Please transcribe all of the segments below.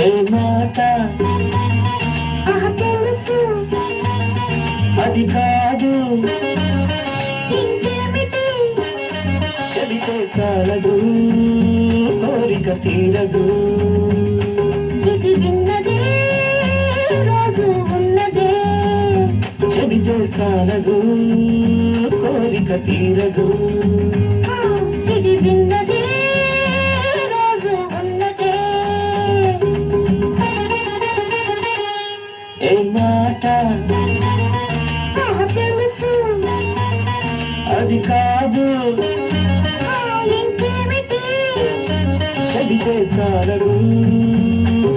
మాట అది కాదు. చెబితే చాలదు కోరిక తీరదు. చెబితే చాలదు కోరిక తీరదు. ఏ మాట? అది కాదు. ఆ, చాలదు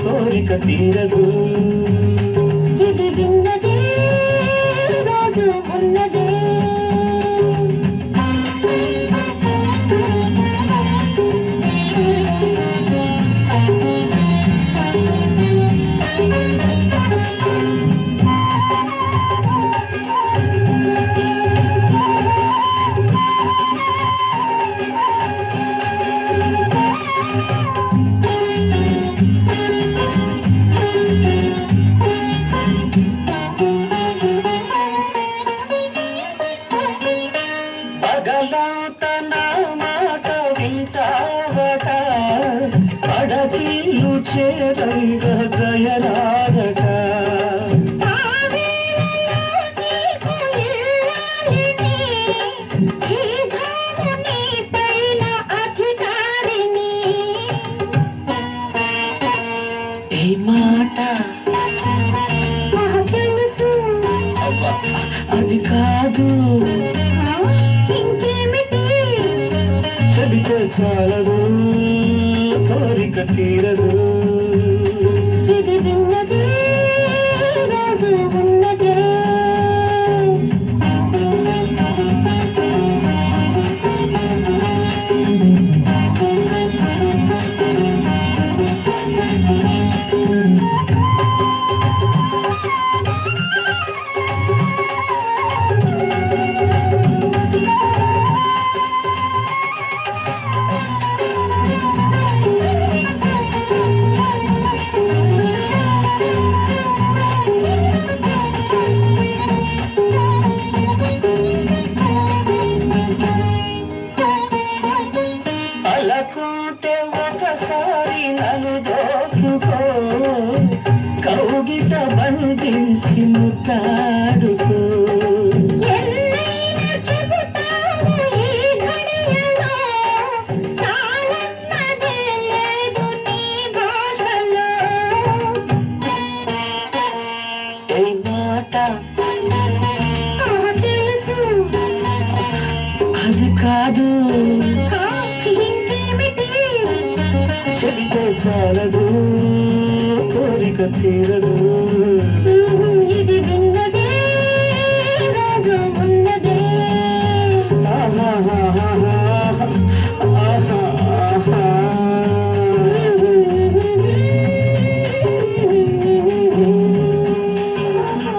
కోరిక తీరదు. ఏ మాట? అబ్బా, అది కాదు. చెబితే చాలదు. కోరిక తీరదు అలకుంటే ఒకసారి నన్ను దోచుకో. కౌగిట బంధించి ముద్దాడుకో. అది కాదు. చెబితే చాలదు కోరిక తీరదు